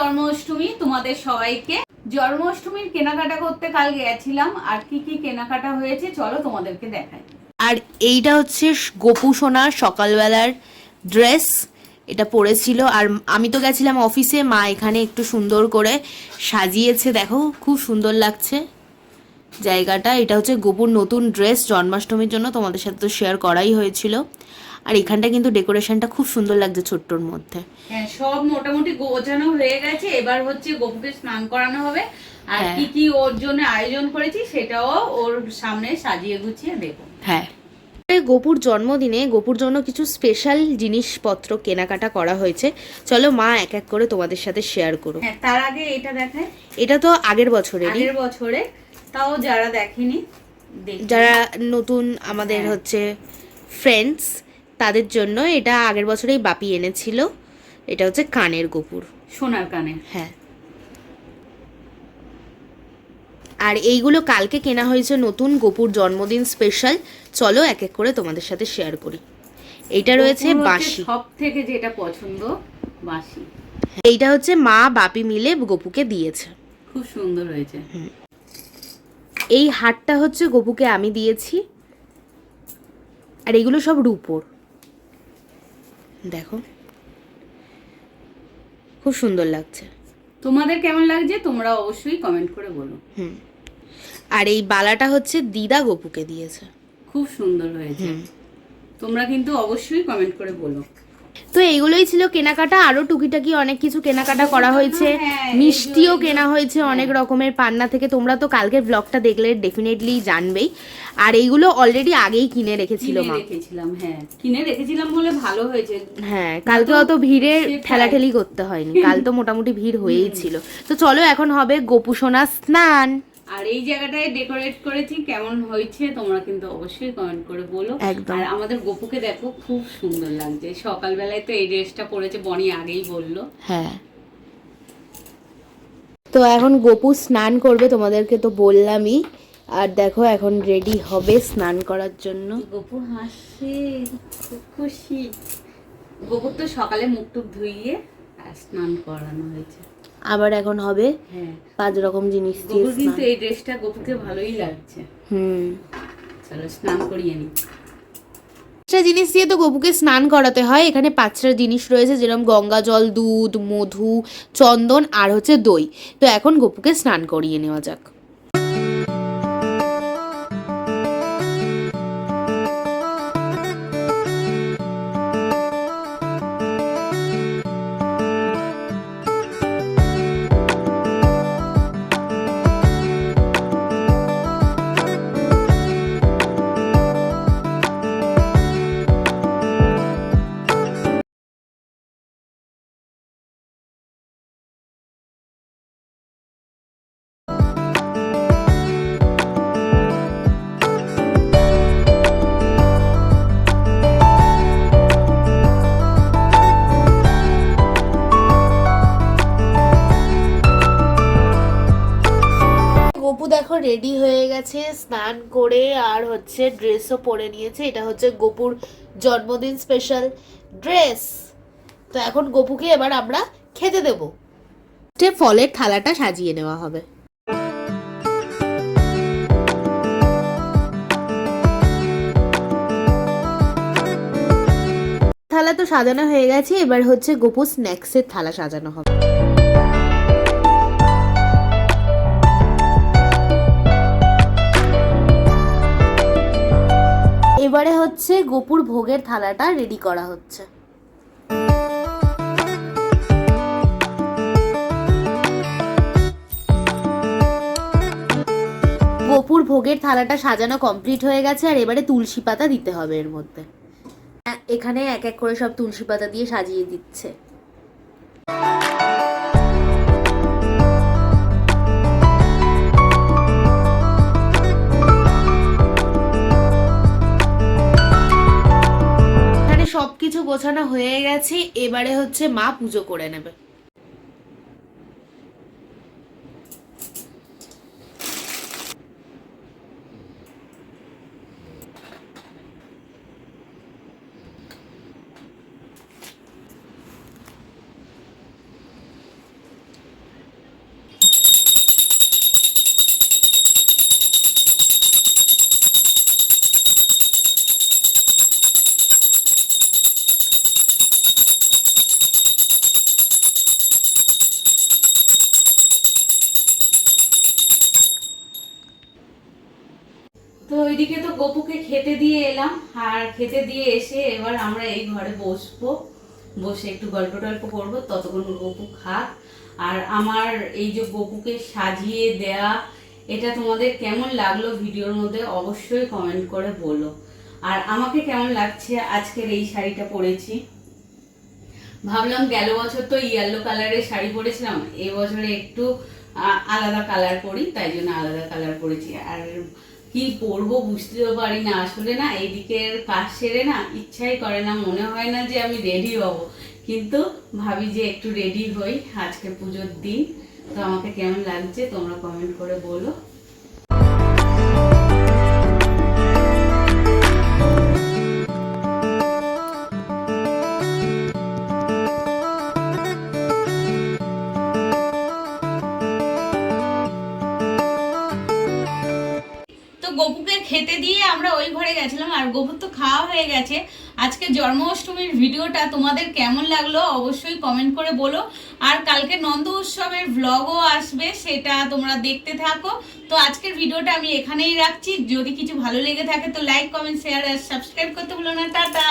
জন্মাষ্টমী তোমাদের সবাইকে। জন্মাষ্টমীর কেনাকাটা করতে কাল গেছিলাম, আর কি কি কেনাকাটা হয়েছে চলো তোমাদেরকে দেখাই। আর এইটা হচ্ছে গোপু সোনার সকালবেলার ড্রেস, এটা পরেছিল। আর আমি তো গেছিলাম অফিসে, মা এখানে একটু সুন্দর করে সাজিয়েছে, দেখো খুব সুন্দর লাগছে জায়গাটা। এটা হচ্ছে গোপুর নতুন ড্রেস, জন্মাষ্টমীর জন্য তোমাদের সাথে তো শেয়ার করাই হয়েছিল। আর এখানটা কিন্তু ডেকোরেশনটা খুব সুন্দর লাগছে ছোট্টর মধ্যে। হ্যাঁ সব মোটামুটি গোছানো হয়ে গেছে। এবার হচ্ছে গপুকে স্নান করানো হবে। আর হ্যাঁ। কি কি ওর জন্য আয়োজন করেছি সেটাও ওর সামনে সাজিয়ে গুছিয়ে দেবো। হ্যাঁ। গোপুর জন্মদিনে গোপুর জন্য কিছু স্পেশাল জিনিসপত্র কেনাকাটা করা হয়েছে। চলো মা এক এক করে তোমাদের সাথে শেয়ার করো। হ্যাঁ তার আগে এটা দেখায় এটা তো আগের বছরে আগের বছরে তাও যারা দেখেনি যারা নতুন আমাদের হ্যাঁ। হচ্ছে ফ্রেন্ডস তাদের জন্য এটা আগের বছরেই বাপি এনেছিল। এটা হচ্ছে কানের গোপুর। সোনার কানে হ্যাঁ। আর এইগুলো কালকে কেনা হয়েছে নতুন গোপুর জন্মদিন স্পেশাল। চলো এক এক করে তোমাদের সাথে শেয়ার করি। এটা রয়েছে বাঁশি। সব থেকে যেটা পছন্দ বাঁশি। এইটা হচ্ছে মা বাপি মিলে গোপুকে দিয়েছে। খুব সুন্দর হয়েছে। এই হারটা হচ্ছে গোপুকে আমি দিয়েছি। আর এগুলো সব রূপোর। দেখো। খুব সুন্দর লাগছে। তোমাদের কেমন লাগছে তোমরা অবশ্যই কমেন্ট করে বলো। হুম। আর এই বালাটা হচ্ছে দিদা গোপুকে দিয়েছে। খুব সুন্দর হয়েছে। তোমরা কিন্তু অবশ্যই কমেন্ট করে বলো। তো এইগুলোই ছিল কেনাকাটা। আরও টুকিটাকি অনেক কিছু কেনাকাটা করা হয়েছে। হ্যাঁ, মিষ্টিও কেনা হয়েছে অনেক রকমের। পান্না থেকে তোমরা তো কালকের ব্লগটা দেখলে ডেফিনেটলি জানবেই। আর এইগুলো অলরেডি আগেই কিনে রেখেছিল মা। রেখেছিলাম হ্যাঁ। কিনে রেখেছিলাম বলে ভালো হয়েছে। হ্যাঁ কালকে অত ভিড়ে ঠেলাঠেলি করতে হয়নি। কাল তো মোটামুটি ভিড় হয়েই ছিল। তো চলো এখন হবে গোপুসোনা স্নান। আর এই জায়গাটায় ডেকোরেট করেছি কেমন হয়েছে তোমরা কিন্তু অবশ্যই কমেন্ট করে বলো। আর আমাদের গপুকে দেখো খুব সুন্দর লাগছে। সকালবেলায় তো এই ড্রেসটা পরেছে বনি আগেই বলল। হ্যাঁ। তো এখন গোপু স্নান করবে তোমাদেরকে তো বললামই। আর দেখো এখন রেডি হবে স্নান করার জন্য। গপু খুব খুশি। গপুর তো সকালে মুখ টুক ধুইয়ে স্নান করানো হয়েছে। আবার এখন হবে হ্যাঁ। পাঁচ রকম জিনিস দিয়ে কিন্তু এই ড্রেসটা গোপুকে ভালোই লাগছে। হুম। চলো স্নান করিয়ে নি। পাঁচটা জিনিস দিয়ে তো গপুকে স্নান করাতে হয়। এখানে পাঁচটা জিনিস রয়েছে যেরকম গঙ্গা জল দুধ মধু চন্দন আর হচ্ছে দই। তো এখন গপুকে স্নান করিয়ে নেওয়া যাক। রেডি হয়ে গেছে, স্নান করে আর হচ্ছে ড্রেসও পরে নিয়েছে। এটা হচ্ছে গপুর জন্মদিন স্পেশাল ড্রেস তো এখন গপুকে এবার আমরা খেতে দেব। ফলের থালাটা সাজিয়ে নেওয়া হবে। থালা তো সাজানো হয়ে গেছে, এবার হচ্ছে গপু স্ন্যাক্সের থালা সাজানো হবে। হচ্ছে গোপুর ভোগের থালাটা রেডি করা হচ্ছে। গোপুর ভোগের থালাটা সাজানো কমপ্লিট হয়ে গেছে আর এবারে তুলসী পাতা দিতে হবে এর মধ্যে। এখানে এক এক করে সব তুলসী পাতা দিয়ে সাজিয়ে দিচ্ছে। সবকিছু গোছানো হয়ে গেছে এবারে হচ্ছে মা পুজো করে নেবে। ওইদিকে তো গপুকে খেতে দিয়ে এলাম, আর খেতে দিয়ে এসে এবার আমরা এই ঘরে বসবো। বসে একটু গল্প টল্প করব, ততক্ষণ গপু খাক। আর আমার এই যে গপুকে সাজিয়ে দেয়া, এটা তোমাদের কেমন লাগল ভিডিওর মধ্যে অবশ্যই কমেন্ট করে বলো। আর আমাকে কেমন লাগছে আজকের এই শাড়িটা পরেছি? ভাবলাম গেল বছর তো ইয়েলো কালারের শাড়ি পরেছিলাম এই বছরে একটু আলাদা কালার পরি, তাই জন্য আলাদা কালার পরেছি। আর কি পরবো বুঝতেও পারি না। আসলে না এইদিকের কাজ সেরে না ইচ্ছাই করে না, মনে হয় না যে আমি রেডি হব। কিন্তু ভাবি যে একটু রেডি হই আজকে পুজোর দিন। তো আমাকে কেমন লাগছে তোমরা কমেন্ট করে বলো। গপুকে খেতে দিয়ে আমরা ওই ঘরে গেছিলাম, আর গপুর তো খাওয়া হয়ে গেছে। আজকে জন্মাষ্টমীর ভিডিওটা তোমাদের কেমন লাগল অবশ্যই কমেন্ট করে বলো। আর কালকে নন্দ উৎসবের ব্লগও আসবে, সেটা তোমরা দেখতে থাকো। তো আজকের ভিডিওটা আমি এখানেই রাখছি। যদি কিছু ভালো লেগে থাকে তো লাইক কমেন্ট শেয়ার আর সাবস্ক্রাইব করতে ভুলো না। টাটা!